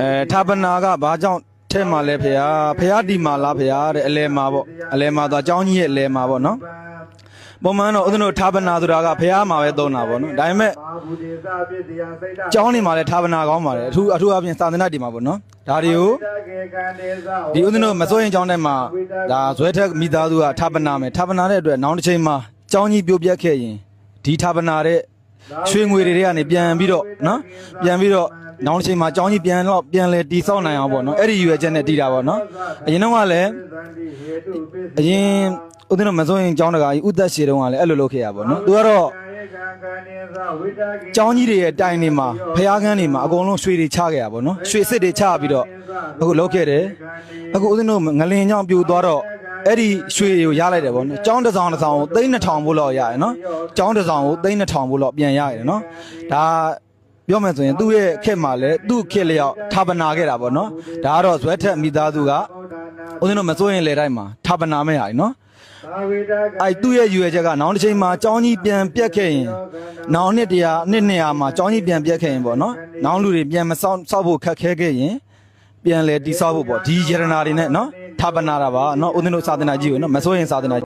အဲဌာပနာကဘာကြောင့်ထဲမှာလဲဖေဟာဖေဟာဒီမာလားဖေဟာတဲ့အလဲမှာပေါ့အလဲမှာသွားចောင်းကြီးရဲ့အလဲမှာပေါ့နော်ပုံမှန်တော့ဥဒ္ဓနဌာပနာဆိုတာကဘုရားမှာပဲသုံးတာပေါ့နော်ဒါပေမဲ့ကျောင်းနေမှာလည်းဌာပနာကောင်းပါတယ်အထူးအထူးအပြင်သာသနာတည်မှာပေါ့နော်ဒါတွေကိုဒီဥဒ္ဓနမစိုးရင်ကျောင်းထဲမှာဒါဇွဲထက်မိသားစုကဌာပနာမယ်ဌာပနာတဲ့အတွက်နောက်တစ်ချိန်မှာကျောင်းကြီးပြိုပြက်ခဲ့ရင်ဒီဌာပနာတဲ့ ရွှေငွေတွေတွေကနေပြန်ပြီးတော့နော်ပြန်ပြီးတော့နောက်တစ်ချိန်မှာအကြောင်းကြီးပြန်တော့ပြန်လဲတီဆောက်နိုင်အောင်ပေါ့နော်အဲ့ဒီရွယ်ချက်နဲ့တီးတာပေါ့နော်အရင်တော့ကလည်းအရင်ဦးသိန်းတို့မစိုးရင်အကြောင်းတကာကြီးဥသက်ရှည်တုန်းကလည်းအဲ့လိုလုပ်ခဲ့ရပါပေါ့နော်သူကတော့အကြောင်းကြီးတွေရဲ့တိုင်တွေမှာဖျားခန်းတွေမှာအကုန်လုံးရွှေတွေချခဲ့ရပါပေါ့နော်ရွှေစစ်တွေချပြီးတော့အခုလုပ်ခဲ့တယ်အခုဦးသိန်းတို့ငလင်ကြောင့်ပြိုသွားတော့ အဲ့ဒီရွှေတွေကိုရလိုက်တယ်ပေါ့နော်။ကျောင်းတစ်ဆောင်တစ်ဆောင်ကိုသိန်း2000ဘို့လောက်ရတယ်နော်။ကျောင်းတစ်ဆောင်ကိုသိန်း2000ဘို့လောက်ပြန်ရရတယ်နော်။ဒါပြောမယ်ဆိုရင်သူ့ရဲ့ခက်မှာလဲသူ့ခက်လျောက်ဌာပနာခဲ့တာပေါ့နော်။ဒါကတော့ဇွဲထက်မိသားစုကဦးဇင်းတို့မစိုးရင်လေတိုင်းမှာဌာပနာမဲ့ဟာနော်။အဲ့သူ့ရဲ့ယူရချက်ကနောက်တစ်ချိန်မှာကျောင်းကြီးပြန်ပြက်ခဲ့ရင်နောက်နှစ်တရာနှစ်နှစ်ရာမှာကျောင်းကြီးပြန်ပြက်ခဲ့ရင်ပေါ့နော်။နောက်လူတွေပြန်မဆောက်ဆောက်ဖို့ခက်ခဲခဲ့ရင်ပြန်လဲတိဆောက်ဖို့ပေါ့ဒီယရနာတွေနဲ့နော်ဌာ ပနာတာပါနော်ဦးဇင်းတို့စာသနာကြီးကိုနော်မစိုးရင်စာသနာ